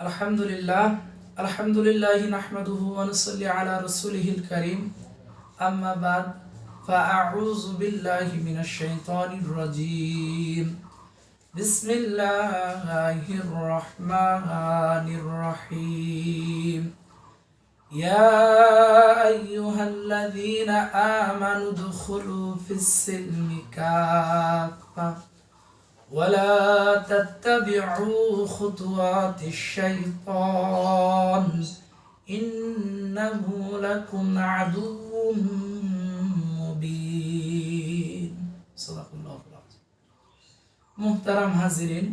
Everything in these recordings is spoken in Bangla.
الحمد لله الحمد لله نحمده ونصلي على رسوله الكريم أما بعد فأعوذ بالله من الشيطان الرجيم بسم الله الرحمن الرحيم يا أيها الذين آمنوا ادخلوا في السلم كافة ولا تتبعوا خطوات الشيطان إنه لكم عدو مبين صدق الله العظيم মুহতারাম হাজিরিন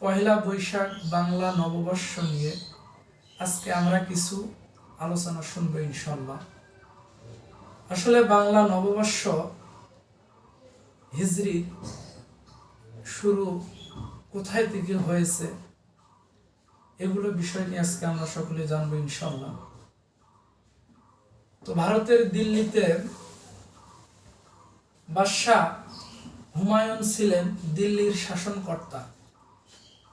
পহেলা বৈশাখ বাংলা নববর্ষ নিয়ে আজকে আমরা কিছু আলোচনা শুনবো ইনশাল্লাহ আসলে বাংলা নববর্ষ হিজরির শুরু কোথায় থেকে হয়েছে, এগুলো বিষয় নিয়ে আজকে আমরা সকলে জানব ইনশাল্লাহ তো ভারতের দিল্লিতে বাদশাহ হুমায়ুন ছিলেন দিল্লির শাসনকর্তা।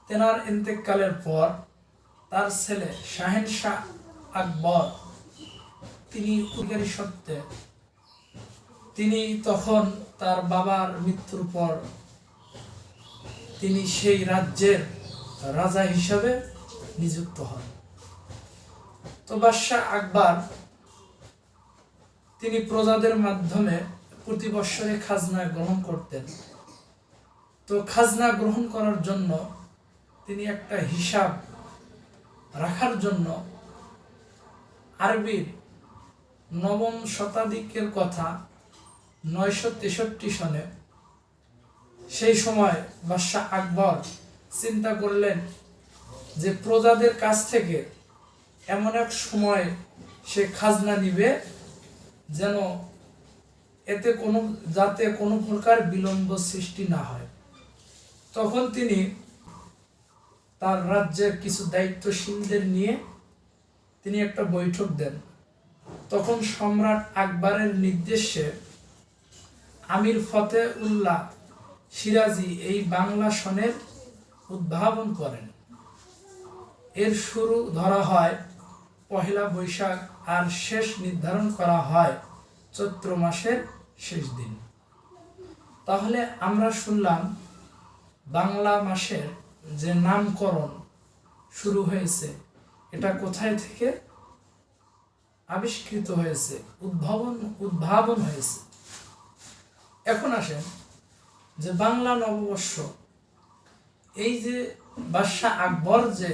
তেনার ইন্তেকালের পর তার ছেলে শাহেন শাহ আকবর, তিনি অধিকারী সত্ত্বে, তিনি তখন তার বাবার মৃত্যুর পর তিনি সেই রাজ্যের রাজা হিসাবে নিযুক্ত হন। তো বাদশাহ আকবর তিনি প্রজাদের মাধ্যমে প্রতি বৎসরে খাজনা গ্রহণ করতেন। তো খাজনা গ্রহণ করার জন্য তিনি একটা হিসাব রাখার জন্য আরবির নবম শতাধিকের কথা নয়শো তেষট্টি সনে সেই সময় বাদশাহ আকবর চিন্তা করলেন যে প্রজাদের কাছ থেকে এমন এক সময় সে খাজনা নিবে যেন এতে কোনো, যাতে কোনো প্রকার বিলম্ব সৃষ্টি না হয়। তখন তিনি তার রাজ্যের কিছু দায়িত্বশীলদের নিয়ে তিনি একটা বৈঠক দেন। তখন সম্রাট আকবরের নির্দেশে আমির ফতে উল্লাহ সিরাজি এই বাংলা সনের উদ্ভাবন করেন। এর শুরু ধরা হয় পহেলা বৈশাখ আর শেষ নির্ধারণ করা হয় চৈত্র মাসের শেষ দিন। তাহলে আমরা শুনলাম বাংলা মাসের যে নামকরণ শুরু হয়েছে, এটা কোথায় থেকে আবিষ্কৃত হয়েছে, উদ্ভাবন উদ্ভাবন হয়েছে। এখন আসেন যে বাংলা নববর্ষ, এই যে বাদশাহ আকবর যে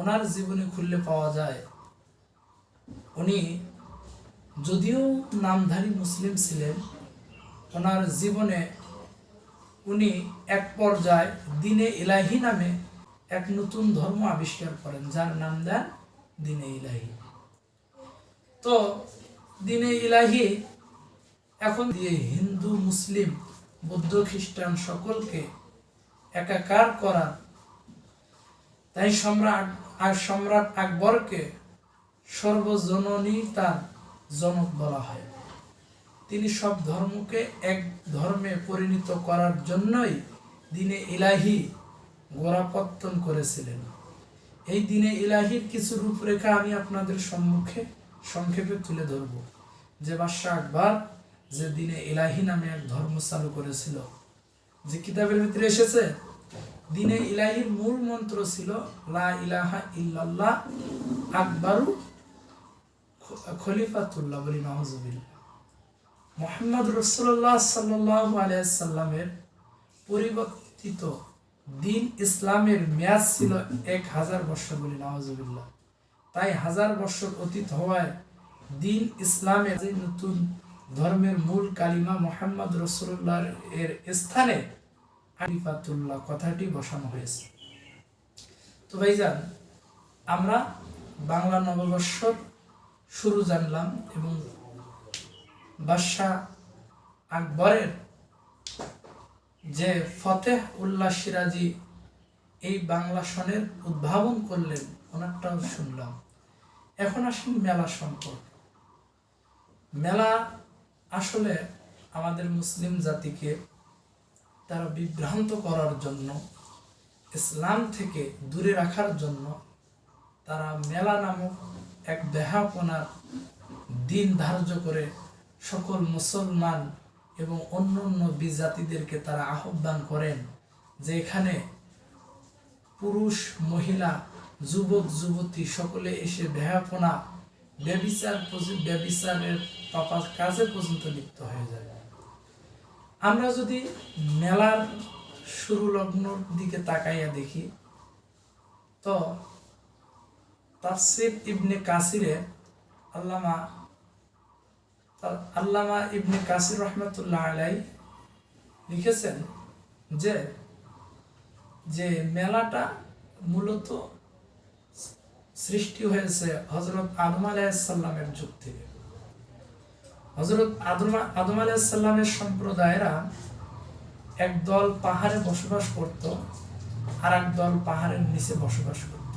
ওনার জীবনে খুললে পাওয়া যায়, উনি যদিও নামধারী মুসলিম ছিলেন, ওনার জীবনে উনি এক পর্যায়ে দিনে ইলাহি নামে এক নতুন ধর্ম আবিষ্কার করেন, যার নাম দেন দিনে ইলাহি। তো দিনে ইলাহি এখন দিয়ে হিন্দু, মুসলিম বৌদ্ধ খ্রিস্টান সকলকে একাকার করার তাই সম্রাট আর সম্রাট আকবরকে সর্বজননী তার জনক বলা হয়। তিনি সব ধর্মকে এক ধর্মে পরিণত করার জন্যই দিনে ইলাহি গোড়াপত্তন করেছিলেন। এই দিনে ইলাহির কিছু রূপরেখা আমি আপনাদের সম্মুখে সংক্ষেপে তুলে ধরব। যে বাদশাহ আকবর যে দিনে ইলাহি নামে এক ধর্ম চালু করেছিল। যে কিতাবের ভিতরে এসেছে, দিনে ইলাহির মূল মন্ত্র ছিল, লা ইলাহা ইল্লাল্লাহ, আকবরু খলিফাতুল্লাহ বলি নওয়াজুবিল্লাহ মোহাম্মদ রসুল্লাহ সাল্লাহ আলিয়াল্লামের পরিবর্তিত দিন ইসলামের মেয়াদ ছিল এক হাজার বছর বলি নওয়াজুবিল্লাহ তাই হাজার বছর অতীত হওয়ায় দিন ইসলামের যে নতুন ধর্মের মূল কালিমা মোহাম্মদ রসুল্লাহ এর স্থানে আরিফাতুল্লাহ কথাটি বসানো হয়েছে। তো ভাইজান, আমরা বাংলা নববর্ষর শুরু জানলাম এবং বাদশাহ আকবরের যে ফতেহ উল্লাহ সিরাজি এই বাংলা সনের উদ্ভাবন করলেন, ওনারটাও শুনলাম। এখন আসেন মেলা সম্পর্ক। মেলা আসলে আমাদের মুসলিম জাতিকে তারা বিভ্রান্ত করার জন্য, ইসলাম থেকে দূরে রাখার জন্য তারা মেলা নামক এক দেহাপনার দিন ধার্য করে সকল মুসলমান এবং অন্য অন্য বিজাতিদেরকে তারা আহ্বান করেন যে এখানে পুরুষ, মহিলা, যুবক, যুবতী সকলে এসে বেহাপনা ব্যবিচার ব্যবিচারের পাপা কাজে পর্যন্ত লিপ্ত হয়ে যায়। আমরা যদি মেলার শুরু লগ্নর দিকে তাকাইয়া দেখি, তো তাফসির ইবনে কাসিরে আল্লামা আল্লামা ইবনে কাসির রহমতুল্লাহ আলাই লিখেছেন যে যে মেলাটা মূলত সৃষ্টি হয়েছে হজরত আদম আলাইসাল্লামের যুগ থেকে। হজরত আদম আদম আলাইসাল্লামের সম্প্রদায়েরা এক দল পাহাড়ে বসবাস করত আর এক দল পাহাড়ের নিচে বসবাস করত।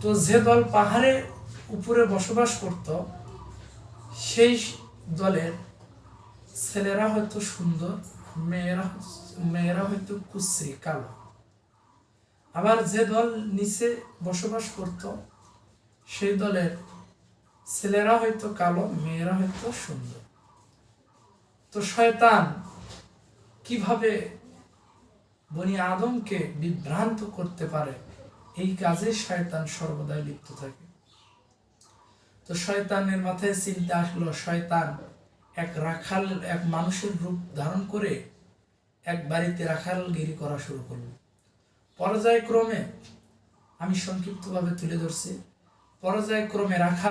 তো যে দল পাহাড়ে উপরে বসবাস করত, সেই দলের ছেলেরা হয়তো সুন্দর, মেয়েরা মেয়েরা হয়তো কুশ্রী কালো। আবার যে দল নিচে বসবাস করত, সেই দলের ছেলেরা হয়তো কালো, মেয়েরা হয়তো সুন্দর। তো শয়তান কীভাবে বনি আদমকে বিভ্রান্ত করতে পারে, এই কাজে শয়তান সর্বদাই লিপ্ত থাকে। তো শয়তানের মাথায় চিন্তা আসলো, শয়তান এক রাখাল, এক মানুষের রূপ ধারণ করে এক বাড়িতে রাখালগিরি করা শুরু করল। পর্যায়ক্রমে আমি সংক্ষিপ্তভাবে তুলে ধরছি। পর্যায়ক্রমে রাখা